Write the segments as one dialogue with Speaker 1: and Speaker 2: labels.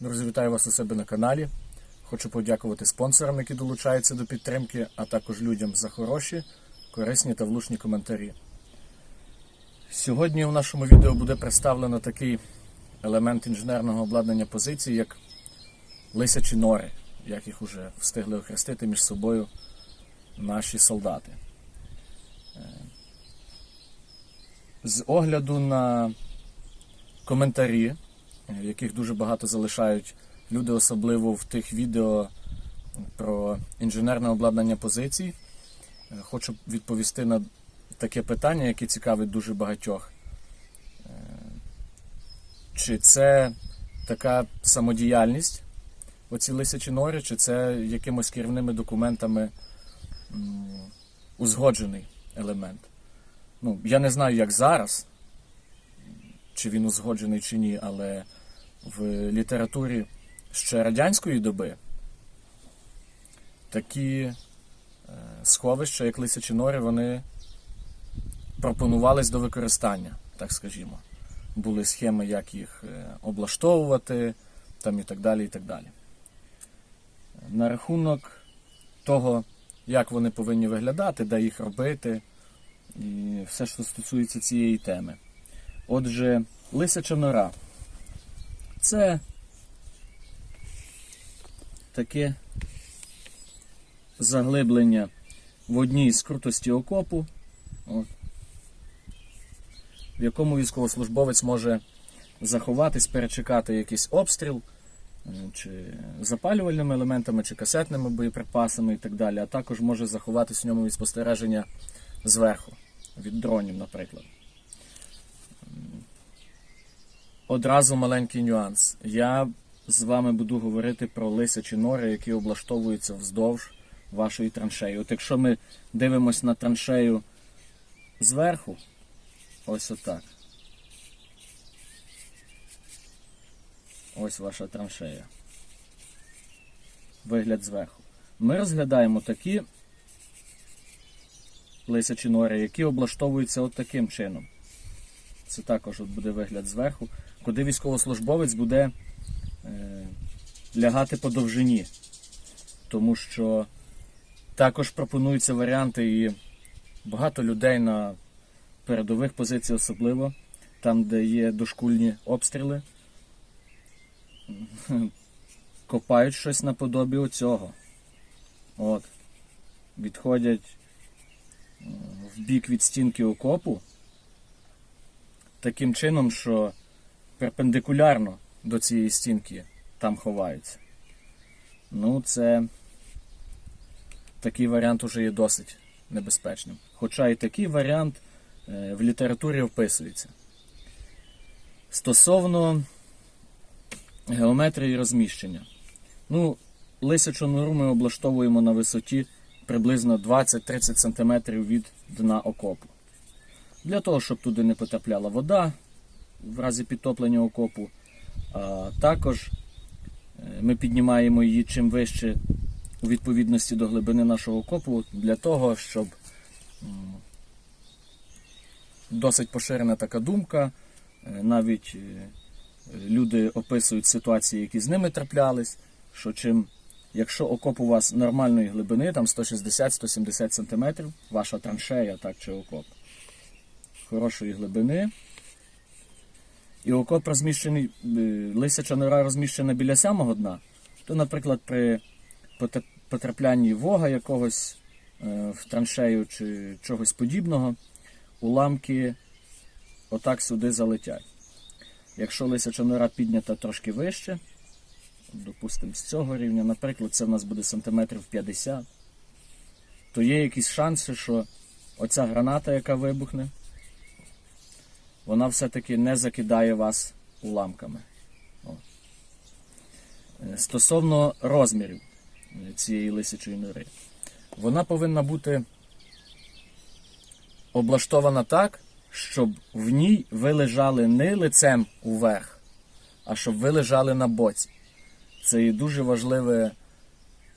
Speaker 1: Друзі, вітаю вас у себе на каналі. Хочу подякувати спонсорам, які долучаються до підтримки, а також людям за хороші, корисні та влучні коментарі. Сьогодні у нашому відео буде представлено такий елемент інженерного обладнання позиції, як лисячі нори, як їх уже встигли охрестити між собою наші солдати. Е, З огляду на коментарі, яких дуже багато залишають люди, особливо в тих відео про інженерне обладнання позицій. Е, Хочу відповісти на таке питання, яке цікавить дуже багатьох. Е, Чи це така самодіяльність, оці лисячі нори, чи це якимось керівними документами узгоджений елемент? Ну, я не знаю, як зараз, чи він узгоджений чи ні, але в літературі ще радянської доби такі е, сховища, як лисячі нори, вони пропонувались до використання, так скажімо. Були схеми, як їх е, облаштовувати, там і так далі. і так далі. На рахунок того, як вони повинні виглядати, де їх робити, і все, що стосується цієї теми. Отже, лисяча нора це таке заглиблення в одній з крутості окопу, в якому військовослужбовець може заховатись, перечекати якийсь обстріл, е, чи запалювальними елементами, чи касетними боєприпасами і так далі, а також може заховатись в ньому від спостереження зверху, від дронів, наприклад. Одразу маленький нюанс. Я з вами буду говорити про лисячі нори, які облаштовуються вздовж вашої траншеї. От якщо ми дивимося на траншею зверху, ось отак. Ось ваша траншея. Вигляд зверху. Ми розглядаємо такі лисячі нори, які облаштовуються от таким чином. Це також от буде вигляд зверху, куди військовослужбовець буде е, лягати по довжині. Тому що також пропонуються варіанти, і багато людей на передових позиціях, особливо там, де є дошкульні обстріли, копають щось наподобі оцього. От. Відходять в бік від стінки окопу таким чином, що перпендикулярно до цієї стінки там ховаються. Ну, це такий варіант уже є досить небезпечним. Хоча і такий варіант е, в літературі описується. Стосовно геометрії розміщення. Ну, лисячу нору ми облаштовуємо на висоті приблизно 20-30 см від дна окопу. Для того, щоб туди не потрапляла вода в разі підтоплення окопу. А також е, ми піднімаємо її чим вище у відповідності до глибини нашого окопу, для того, щоб досить поширена така думка. е, Навіть е, люди описують ситуації, які з ними траплялись, що чим, якщо окоп у вас нормальної глибини, там 160-170 см, ваша траншея, так чи окоп, хорошої глибини. І окоп розміщений, е, лисяча нора розміщена біля самого дна, то, наприклад, при потраплянні вога якогось е, в траншею чи чогось подібного, уламки отак сюди залетять. Якщо лисяча нора піднята трошки вище, допустимо, з цього рівня, наприклад, це в нас буде сантиметрів 50, то є якісь шанси, що оця граната, яка вибухне, вона все-таки не закидає вас уламками. О. Е, Стосовно розмірів цієї лисячої нори, вона повинна бути облаштована так, щоб в ній ви лежали не лицем уверх, а щоб ви лежали на боці. Це є дуже важливе,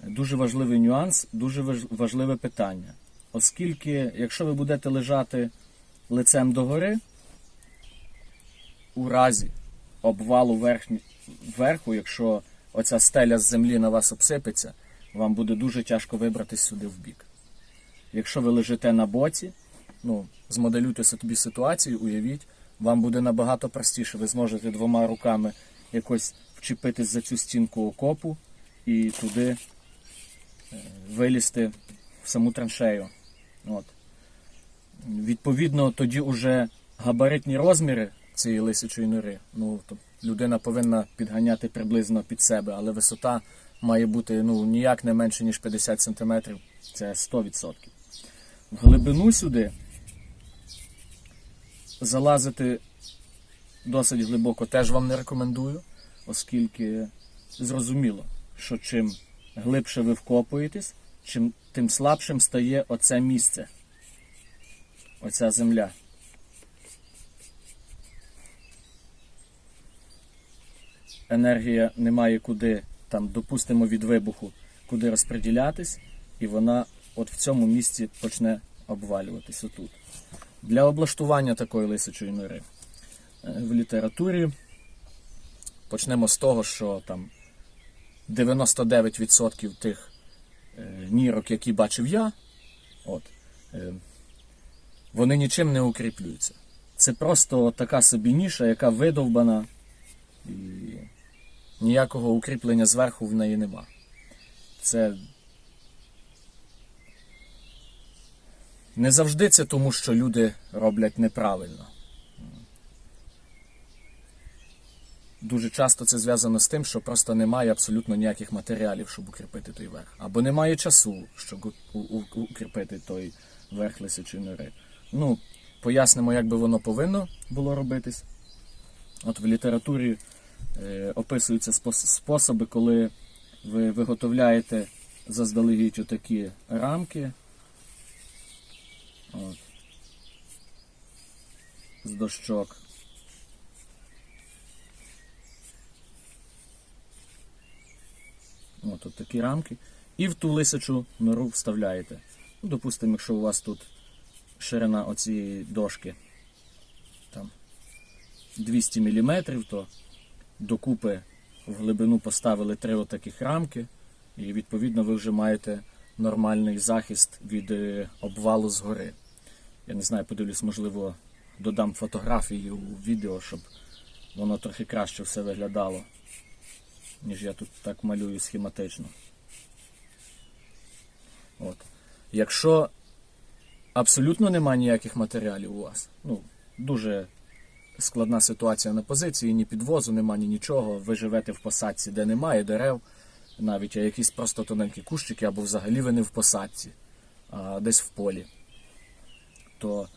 Speaker 1: дуже важливий нюанс, дуже важливе питання. Оскільки, якщо ви будете лежати лицем догори, у разі обвалу верхні, вверху, якщо оця стеля з землі на вас обсипеться, вам буде дуже тяжко вибратись сюди в бік. Якщо ви лежите на боці, ну, змоделюйте собі ситуацію, уявіть, вам буде набагато простіше. Ви зможете двома руками якось вчепитись за цю стінку окопу і туди е, вилізти в саму траншею. От. Відповідно, тоді вже габаритні розміри цієї лисячої нори. Ну, то людина повинна підганяти приблизно під себе, але висота має бути ну, ніяк не менше, ніж 50 см. Це 100%. В глибину сюди залазити досить глибоко теж вам не рекомендую, оскільки зрозуміло, що чим глибше ви вкопуєтесь, чим тим слабшим стає оце місце, оця земля. Енергія не має куди, там, допустимо, від вибуху, куди розподілятись, і вона от в цьому місці почне обвалюватись отут. Для облаштування такої лисячої нори е, в літературі почнемо з того, що там 99% тих е, нірок, які бачив я, от, е, вони нічим не укріплюються. Це просто така собі ніша, яка видовбана, і ніякого укріплення зверху в неї нема. Це не завжди це тому, що люди роблять неправильно. Дуже часто це зв'язано з тим, що просто немає абсолютно ніяких матеріалів, щоб укріпити той верх. Або немає часу, щоб укріпити той верх лисячої нори. Ну, пояснимо, як би воно повинно було робитись. От в літературі описуються способи, коли ви виготовляєте заздалегідь отакі рамки. От. З дощок. От, от такі рамки. І в ту лисячу нору вставляєте. Ну, допустимо, якщо у вас тут ширина оцієї дошки там 200 мм, то докупи в глибину поставили три отаких рамки, і відповідно ви вже маєте нормальний захист від е, обвалу згори. Я не знаю, подивлюсь, можливо, додам фотографії у відео, щоб воно трохи краще все виглядало, ніж я тут так малюю схематично. От. Якщо абсолютно немає ніяких матеріалів у вас, ну, дуже складна ситуація на позиції, ні підвозу, нема, ні нічого. Ви живете в посадці, де немає дерев, навіть а якісь просто тоненькі кущики, або взагалі ви не в посадці, а десь в полі. То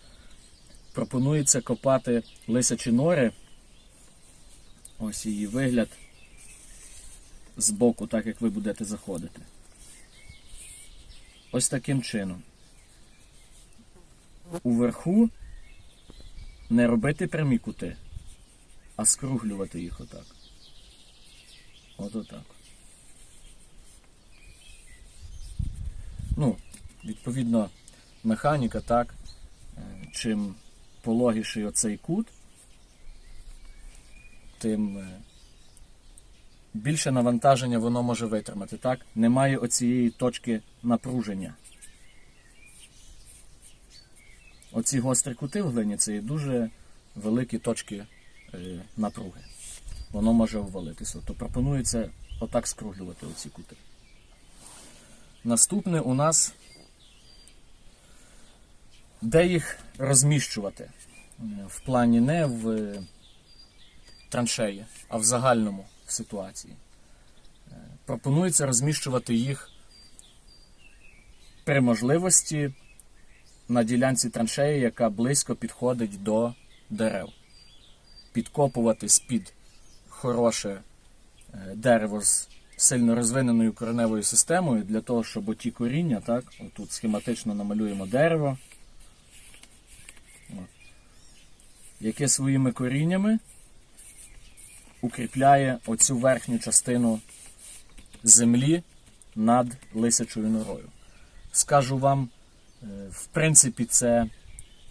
Speaker 1: пропонується копати лисячі нори. Ось її вигляд з боку, так як ви будете заходити. Ось таким чином. Уверху не робити прямі кути, а скруглювати їх отак. От отак. Ну, відповідно, механіка так. е, Чим пологіший оцей кут, тим е, більше навантаження воно може витримати. Так? Немає оцієї точки напруження. Оці гострі кути в глині це є дуже великі точки е, напруги. Воно може обвалитися. То пропонується отак скруглювати оці кути. Наступне у нас де їх розміщувати. В плані не в е, траншеї, а в загальному ситуації. Е, Пропонується розміщувати їх при можливості на ділянці траншеї, яка близько підходить до дерев. Підкопувати з-під хороше е, дерево з сильно розвиненою кореневою системою для того, щоб оті коріння, так, отут схематично намалюємо дерево, яке своїми коріннями укріпляє оцю верхню частину землі над лисячою норою. Скажу вам, в принципі, це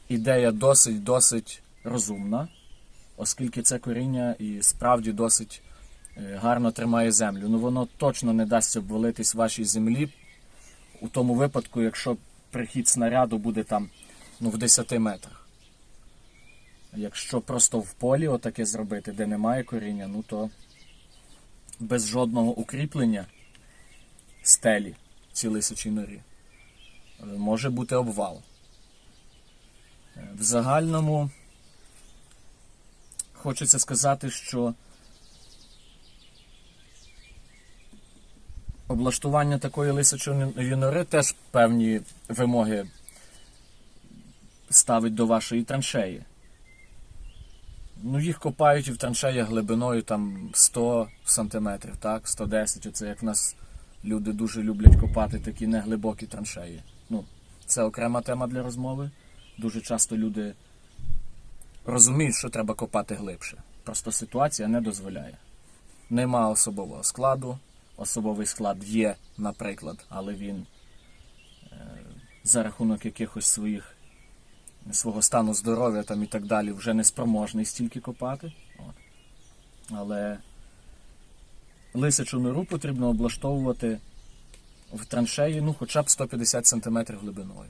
Speaker 1: ідея досить-досить розумна, оскільки це коріння і справді досить е, гарно тримає землю. Ну воно точно не дасть обвалитись вашій землі у тому випадку, якщо прихід снаряду буде там ну, в 10 метрах. Якщо просто в полі отаке зробити, де немає коріння, ну то без жодного укріплення стелі цій лисячій норі може бути обвал. В загальному хочеться сказати, що облаштування такої лисячої нори теж певні вимоги ставить до вашої траншеї. Ну, їх копають і в траншеях глибиною там 100 сантиметрів, так, 110. Оце як в нас люди дуже люблять копати такі неглибокі траншеї. Це окрема тема для розмови. Дуже часто люди розуміють, що треба копати глибше. Просто ситуація не дозволяє. Нема особового складу. Особовий склад є, наприклад, але він е, за рахунок якихось своїх свого стану здоров'я там і так далі вже не спроможний стільки копати. От. Але лисячу нору потрібно облаштовувати в траншеї ну, хоча б 150 см глибиною.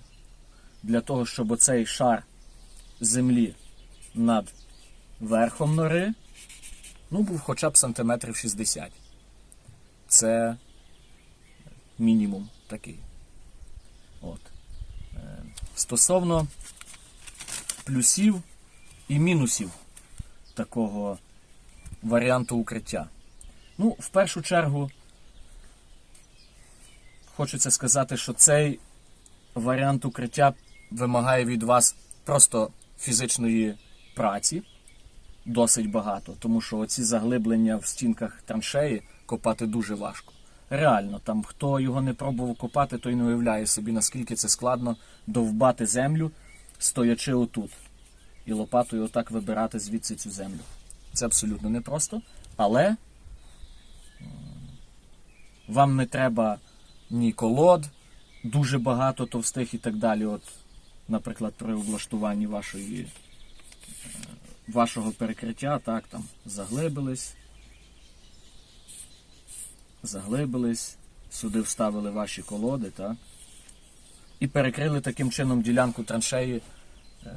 Speaker 1: Для того, щоб оцей шар землі над верхом нори ну, був хоча б сантиметрів 60. Це мінімум такий. От. Е, Стосовно плюсів і мінусів такого варіанту укриття. Ну, в першу чергу, хочеться сказати, що цей варіант укриття вимагає від вас просто фізичної праці досить багато, тому що оці заглиблення в стінках траншеї копати дуже важко. Реально, там хто його не пробував копати, той не уявляє собі, наскільки це складно довбати землю, стоячи отут. І лопатою отак вибирати звідси цю землю. Це абсолютно непросто, але вам не треба ні колод, дуже багато товстих і так далі. От, наприклад, при облаштуванні вашої, е, вашого перекриття, так, там заглибились, заглибились, сюди вставили ваші колоди, так, і перекрили таким чином ділянку траншеї е,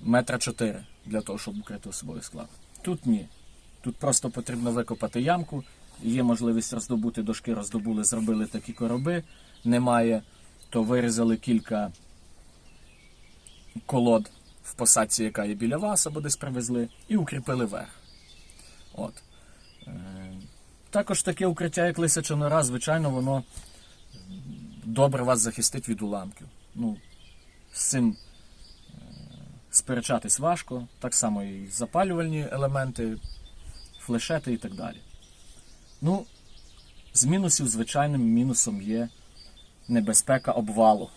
Speaker 1: метра чотири для того, щоб укрити особовий склад. Тут ні. Тут просто потрібно викопати ямку, є можливість роздобути дошки, роздобули, зробили такі короби. Немає, то вирізали кілька колод в посадці, яка є біля вас, або десь привезли, і укріпили верх. От. Е, Також таке укриття, як лисяча нора, звичайно, воно добре вас захистить від уламків. Ну, з цим сперечатись важко, так само і запалювальні елементи, флешети і так далі. Ну, з мінусів, звичайним мінусом є небезпека обвалу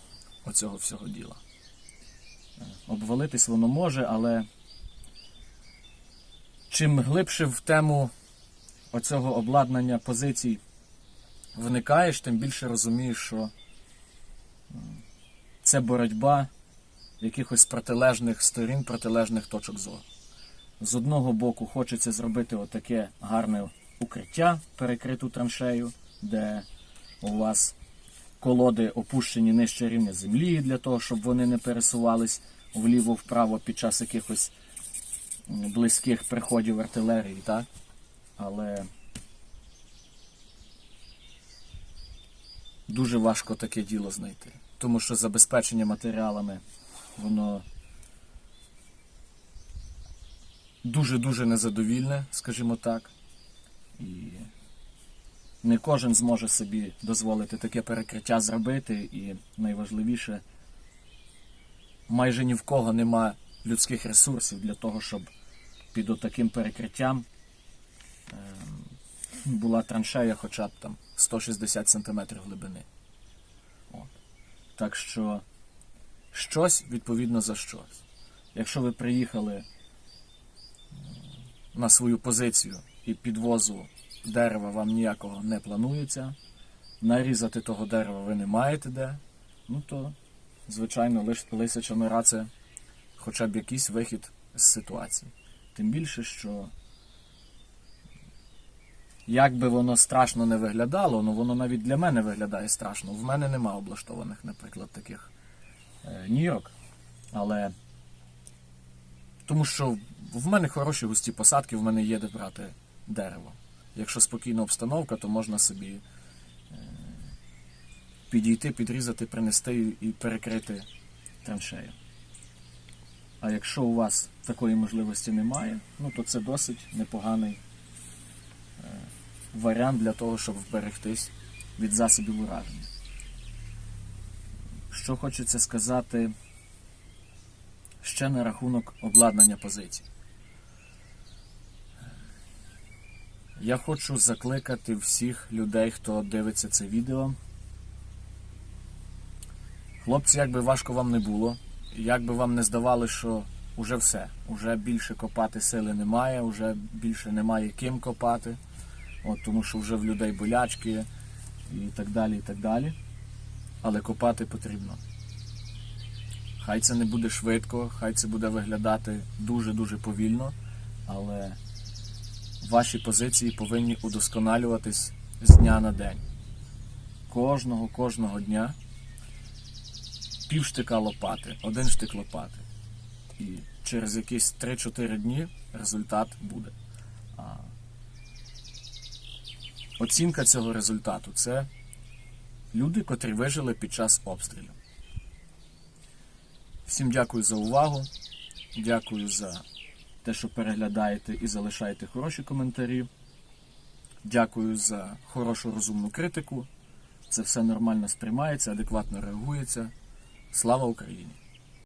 Speaker 1: оцього всього діла. Е, Обвалитись воно може, але чим глибше в тему оцього обладнання позицій вникаєш, тим більше розумієш, що це боротьба якихось протилежних сторін, протилежних точок зору. З одного боку хочеться зробити отаке гарне укриття, перекриту траншею, де у вас колоди опущені нижче рівня землі, для того, щоб вони не пересувались вліво-вправо під час якихось близьких приходів артилерії, так? Але дуже важко таке діло знайти. Тому що забезпечення матеріалами воно дуже-дуже незадовільне, скажімо так. Не кожен зможе собі дозволити таке перекриття зробити, і найважливіше, майже ні в кого нема людських ресурсів для того, щоб під отаким перекриттям ем, була траншея хоча б там 160 см глибини. От. Так що щось відповідно за щось. Якщо ви приїхали на свою позицію і підвозу дерева вам ніякого не планується, нарізати того дерева ви не маєте де, ну то, звичайно, лиш лисяча нора це хоча б якийсь вихід з ситуації. Тим більше, що як би воно страшно не виглядало, ну воно навіть для мене виглядає страшно. В мене нема облаштованих, наприклад, таких е, нірок. Але тому що в мене хороші густі посадки, в мене є де брати дерево. Якщо спокійна обстановка, то можна собі е, підійти, підрізати, принести і- перекрити траншею. А якщо у вас такої можливості немає, ну то це досить непоганий е, варіант для того, щоб вберегтись від засобів ураження. Що хочеться сказати ще на рахунок обладнання позицій. Я хочу закликати всіх людей, хто дивиться це відео. Хлопці, як би важко вам не було, як би вам не здавали, що уже все, уже більше копати сили немає, уже більше немає ким копати, от, тому що вже в людей болячки і так далі, і так далі. Але копати потрібно. Хай це не буде швидко, хай це буде виглядати дуже-дуже повільно, але ваші позиції повинні удосконалюватись з дня на день. Кожного, кожного дня пів штика лопати, один штик лопати. І через якісь 3-4 дні результат буде. Оцінка цього результату це люди, котрі вижили під час обстрілів. Всім дякую за увагу. Дякую за те, що переглядаєте і залишаєте хороші коментарі. Дякую за хорошу розумну критику. Це все нормально сприймається, адекватно реагується. Слава Україні!